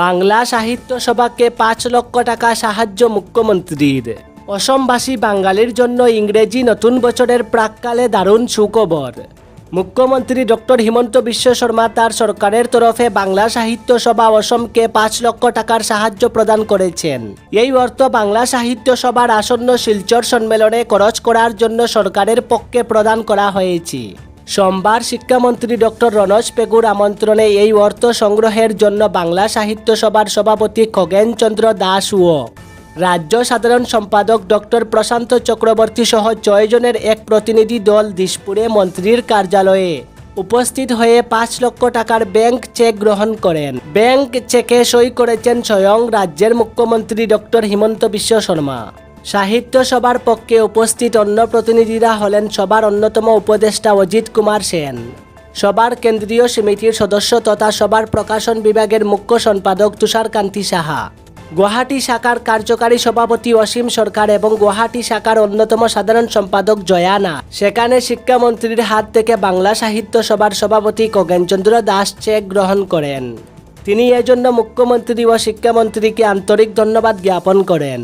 বাংলা সাহিত্য সভাকে পাঁচ লক্ষ টাকা সাহায্য মুখ্যমন্ত্রীর। অসমবাসী বাঙালির জন্য ইংরেজি নতুন বছরের প্রাককালে দারুণ সুখবর। মুখ্যমন্ত্রী ডক্টর হিমন্ত বিশ্ব শর্মা তার সরকারের তরফে বাংলা সাহিত্য সভা অসমকে পাঁচ লক্ষ টাকার সাহায্য প্রদান করেছেন। এই অর্থ বাংলা সাহিত্য সভার আসন্ন শিলচর সম্মেলনে খরচ করার জন্য সরকারের পক্ষে প্রদান করা হয়েছে। সোমবার শিক্ষামন্ত্রী ডক্টর রনজ পেগুর আমন্ত্রণে এই অর্থ সংগ্রহের জন্য বাংলা সাহিত্য সভার সভাপতি খগেন চন্দ্র দাস ও রাজ্য সাধারণ সম্পাদক ডক্টর প্রশান্ত চক্রবর্তী সহ ছয়জনের এক প্রতিনিধি দল দিশপুরে মন্ত্রীর কার্যালয়ে উপস্থিত হয়ে পাঁচ লক্ষ টাকার ব্যাংক চেক গ্রহণ করেন। ব্যাংক চেকে সই করেছেন স্বয়ং রাজ্যের মুখ্যমন্ত্রী ডক্টর হিমন্ত বিশ্ব শর্মা। সাহিত্য সভার পক্ষে উপস্থিত অন্য প্রতিনিধিরা হলেন সবার অন্যতম উপদেষ্টা অজিত কুমার সেন। সবার কেন্দ্রীয় সমিতির সদস্য তথা সবার প্রকাশন বিভাগের মুখ্য সম্পাদক তুষারকান্তি সাহা। গুয়াহাটি শাখার কার্যকারী সভাপতি অসীম সরকার এবং গুয়াহাটি শাখার অন্যতম সাধারণ সম্পাদক জয়ানা। সেখানে শিক্ষামন্ত্রীর হাত থেকে বাংলা সাহিত্য সভার সভাপতি খগেনচন্দ্র দাস চেক গ্রহণ করেন। তিনি এজন্য মুখ্যমন্ত্রী ও শিক্ষামন্ত্রীকে আন্তরিক ধন্যবাদ জ্ঞাপন করেন।